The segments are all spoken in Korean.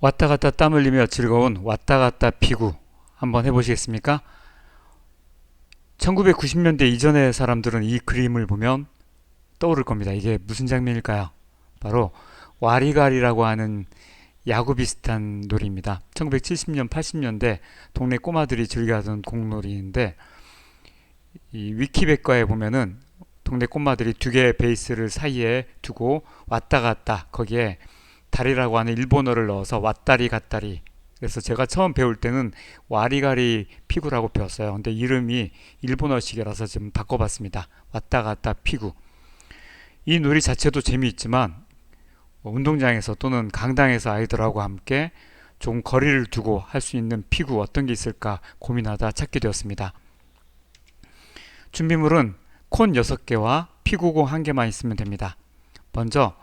왔다 갔다 땀 흘리며 즐거운 왔다 갔다 피구 한번 해보시겠습니까? 1990년대 이전의 사람들은 이 그림을 보면 떠오를 겁니다. 이게 무슨 장면일까요? 바로 와리가리라고 하는 야구 비슷한 놀이입니다. 1970년, 80년대 동네 꼬마들이 즐겨하던 공놀이인데 이 위키백과에 보면은 동네 꼬마들이 두 개의 베이스를 사이에 두고 왔다 갔다 거기에 다리라고 하는 일본어를 넣어서 왔다리 갔다리 그래서 제가 처음 배울 때는 와리가리 피구라고 배웠어요. 근데 이름이 일본어식이라서 좀 바꿔봤습니다. 왔다 갔다 피구. 이 놀이 자체도 재미있지만 뭐 운동장에서 또는 강당에서 아이들하고 함께 좀 거리를 두고 할 수 있는 피구 어떤 게 있을까 고민하다 찾게 되었습니다. 준비물은 콘 6개와 피구공 1개만 있으면 됩니다. 먼저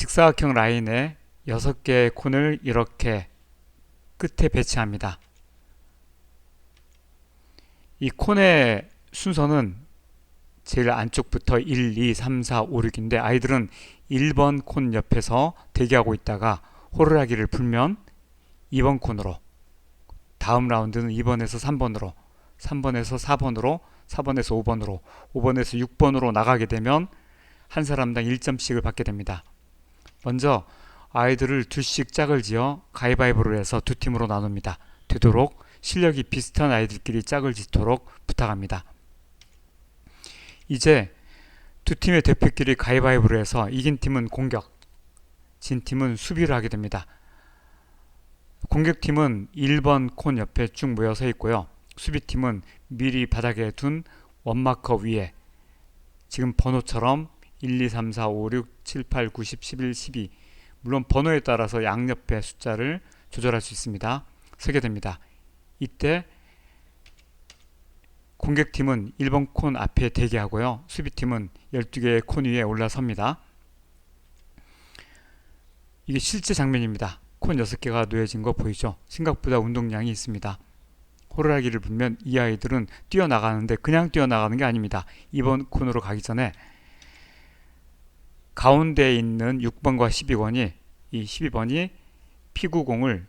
직사각형 라인에 6개의 콘을 이렇게 끝에 배치합니다. 이 콘의 순서는 제일 안쪽부터 1, 2, 3, 4, 5, 6인데 아이들은 1번 콘 옆에서 대기하고 있다가 호루라기를 불면 2번 콘으로 다음 라운드는 2번에서 3번으로 3번에서 4번으로 4번에서 5번으로 5번에서 6번으로 나가게 되면 한 사람당 1점씩을 받게 됩니다. 먼저 아이들을 두씩 짝을 지어 가위바위보를 해서 두 팀으로 나눕니다. 되도록 실력이 비슷한 아이들끼리 짝을 짓도록 부탁합니다. 이제 두 팀의 대표끼리 가위바위보를 해서 이긴 팀은 공격, 진 팀은 수비를 하게 됩니다. 공격팀은 1번 콘 옆에 쭉 모여 서 있고요. 수비팀은 미리 바닥에 둔 원마커 위에 지금 번호처럼 1, 2, 3, 4, 5, 6, 7, 8, 9, 10, 11, 12 물론 번호에 따라서 양옆의 숫자를 조절할 수 있습니다. 서게 됩니다. 이때 공격팀은 1번 콘 앞에 대기하고요. 수비팀은 12개의 콘 위에 올라섭니다. 이게 실제 장면입니다. 콘 6개가 놓여진 거 보이죠? 생각보다 운동량이 있습니다. 호루라기를 불면 이 아이들은 뛰어나가는데 그냥 뛰어나가는 게 아닙니다. 2번 콘으로 가기 전에 가운데에 있는 6번과 12번이 이 12번이 피구공을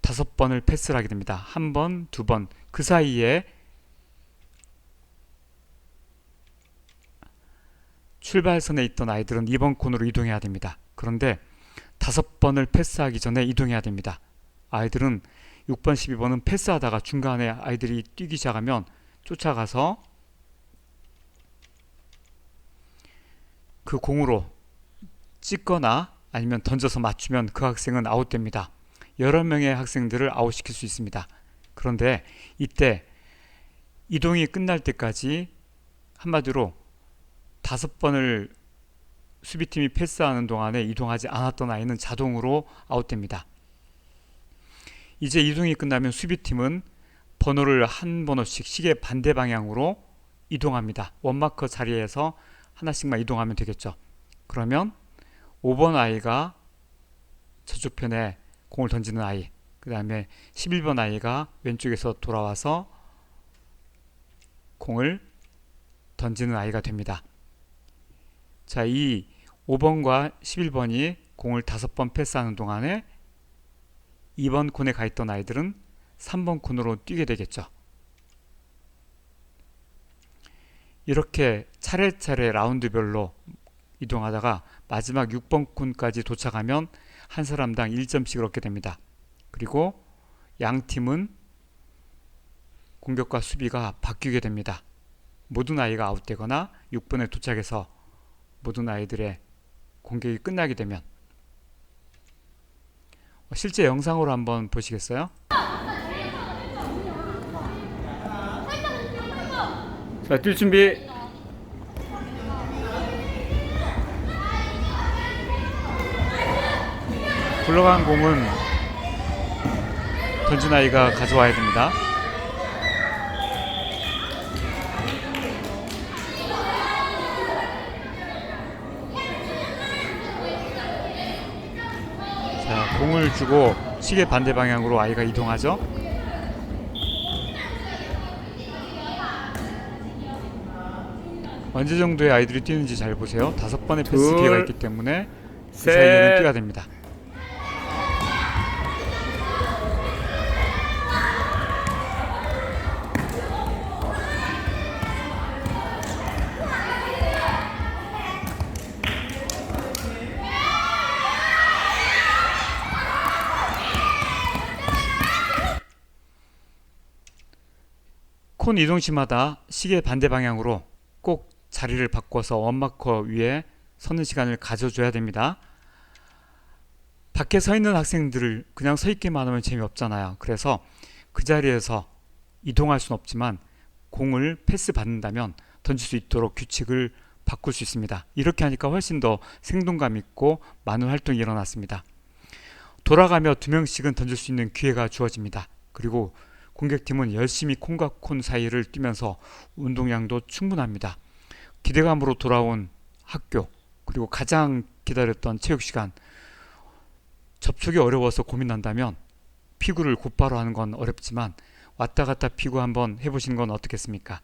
다섯 번을 패스를 하게 됩니다. 한 번, 두 번. 그 사이에 출발선에 있던 아이들은 2번 콘으로 이동해야 됩니다. 그런데 다섯 번을 패스하기 전에 이동해야 됩니다. 아이들은 6번, 12번은 패스하다가 중간에 아이들이 뛰기 시작하면 쫓아가서 그 공으로 찍거나 아니면 던져서 맞추면 그 학생은 아웃됩니다. 여러 명의 학생들을 아웃시킬 수 있습니다. 그런데 이때 이동이 끝날 때까지 한마디로 다섯 번을 수비팀이 패스하는 동안에 이동하지 않았던 아이는 자동으로 아웃됩니다. 이제 이동이 끝나면 수비팀은 번호를 한 번호씩 시계 반대 방향으로 이동합니다. 원마커 자리에서 하나씩만 이동하면 되겠죠. 그러면 5번 아이가 저쪽 편에 공을 던지는 아이, 그 다음에 11번 아이가 왼쪽에서 돌아와서 공을 던지는 아이가 됩니다. 자, 이 5번과 11번이 공을 5번 패스하는 동안에 2번 콘에 가 있던 아이들은 3번 콘으로 뛰게 되겠죠. 이렇게 차례차례 라운드별로 이동하다가 마지막 6번 콘까지 도착하면 한 사람당 1점씩을 얻게 됩니다. 그리고 양 팀은 공격과 수비가 바뀌게 됩니다. 모든 아이가 아웃되거나 6번에 도착해서 모든 아이들의 공격이 끝나게 되면 실제 영상으로 한번 보시겠어요? 자, 뛸 준비. 굴러간 공은 던진 아이가 가져와야 됩니다. 자, 공을 주고 시계 반대 방향으로 아이가 이동하죠. 언제 정도의 아이들이 뛰는지 잘 보세요. 다섯 번의 패스 기회가 있기 때문에 그 셋. 사이에는 뛰어야 됩니다. 콘 이동 시마다 시계 반대 방향으로 꼭 자리를 바꿔서 원마커 위에 서는 시간을 가져줘야 됩니다. 밖에 서 있는 학생들을 그냥 서 있기만 하면 재미없잖아요. 그래서 그 자리에서 이동할 수는 없지만 공을 패스 받는다면 던질 수 있도록 규칙을 바꿀 수 있습니다. 이렇게 하니까 훨씬 더 생동감 있고 많은 활동이 일어났습니다. 돌아가며 두 명씩은 던질 수 있는 기회가 주어집니다. 그리고 공격팀은 열심히 콘과 콘 사이를 뛰면서 운동량도 충분합니다. 기대감으로 돌아온 학교 그리고 가장 기다렸던 체육 시간 접촉이 어려워서 고민한다면 피구를 곧바로 하는 건 어렵지만 왔다 갔다 피구 한번 해보시는 건 어떻겠습니까?